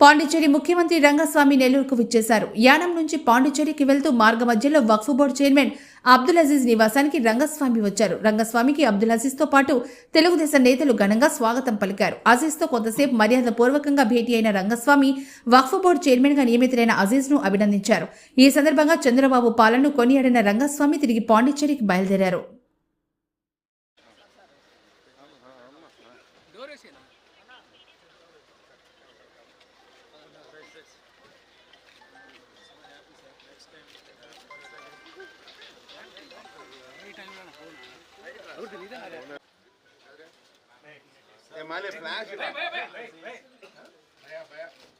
పాండిచ్చేరి ముఖ్యమంత్రి రంగస్వామి నెల్లూరుకు విచ్చేశారు. యానం నుంచి పాండిచ్చేరికి వెళ్తూ మార్గ మధ్యలో వక్ఫ్ బోర్డు చైర్మన్ అబ్దుల్ అజీజ్ నివాసానికి రంగస్వామి వచ్చారు. రంగస్వామికి అబ్దుల్ అజీజ్తో పాటు తెలుగుదేశం నేతలు ఘనంగా స్వాగతం పలికారు. అజీజ్తో కొంతసేపు మర్యాద పూర్వకంగా భేటీ అయిన రంగస్వామి వక్ఫ్ బోర్డు చైర్మన్గా నియమితులైన అజీజ్ను అభినందించారు. ఈ సందర్భంగా చంద్రబాబు పాలనను కొనియాడిన రంగస్వామి తిరిగి పాండిచ్చేరికి బయలుదేరారు. this. Hey, Miley, flash it up. Hey, hey, hey. Hey, hey, hey.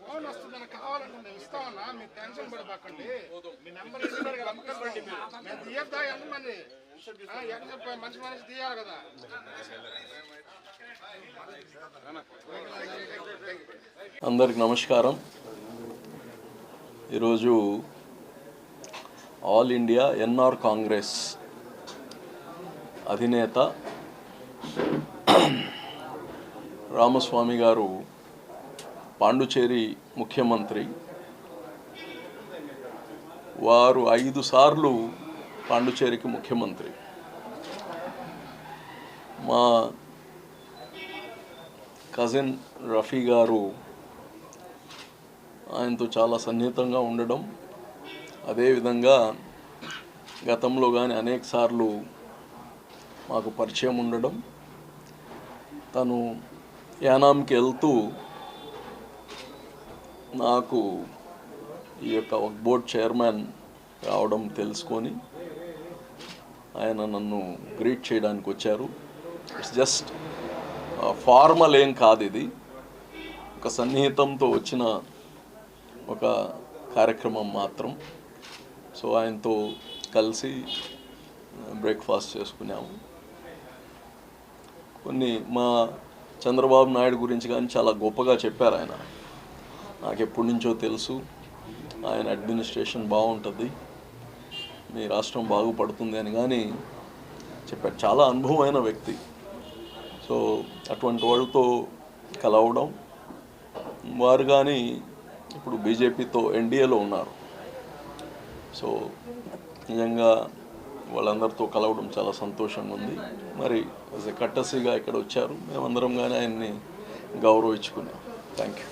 Phone వస్తుందని కావాలంటే నేను ఇస్తామన్నా మీరు టెన్షన్ పడబాకండి. మీ నెంబర్ ఇస్తున్నారు కదా అమ్మకండి మేము తీయద్దా ఎంతమంది ఆ, ఎక్కడ చెప్పా మంచి మనిషి తీయాలి కదా. అందరికి నమస్కారం. ఈరోజు ఆల్ ఇండియా ఎన్ఆర్ కాంగ్రెస్ అధినేత రామస్వామి గారు పాండుచేరి ముఖ్యమంత్రి. వారు ఐదు సార్లు పాండుచేరికి ముఖ్యమంత్రి. మా కజిన్ రఫీ గారు ఆయనతో చాలా సన్నిహితంగా ఉండడం అదేవిధంగా గతంలో కానీ అనేక సార్లు మాకు పరిచయం ఉండడం తను యానాంకి వెళ్తూ నాకు ఈ యొక్క వక్ బోర్డ్ చైర్మన్ రావడం తెలుసుకొని ఆయన నన్ను గ్రీట్ చేయడానికి వచ్చారు. ఇట్స్ జస్ట్ ఫార్మల్ ఏం కాదు ఇది. ఒక సన్నిహితంతో వచ్చిన ఒక కార్యక్రమం మాత్రం. సో ఆయనతో కలిసి uh, బ్రేక్ఫాస్ట్ చేసుకున్నాము. కొన్ని మా చంద్రబాబు నాయుడు గురించి కానీ చాలా గొప్పగా చెప్పారు ఆయన. నాకు ఎప్పటి నుంచో తెలుసు ఆయన అడ్మినిస్ట్రేషన్ బాగుంటుంది మీ రాష్ట్రం బాగుపడుతుంది అని కానీ చెప్పారు. చాలా అనుభవమైన వ్యక్తి. సో అటువంటి వాళ్ళతో కలవడం వారు కానీ ఇప్పుడు బీజేపీతో ఎన్డీఏలో ఉన్నారు. సో నిజంగా వాళ్ళందరితో కలవడం చాలా సంతోషంగా ఉంది. మరి యాజ్ ఎ కట్టసీగా ఇక్కడ వచ్చారు. మేమందరం కానీ ఆయన్ని గౌరవించుకున్నాం. Thank you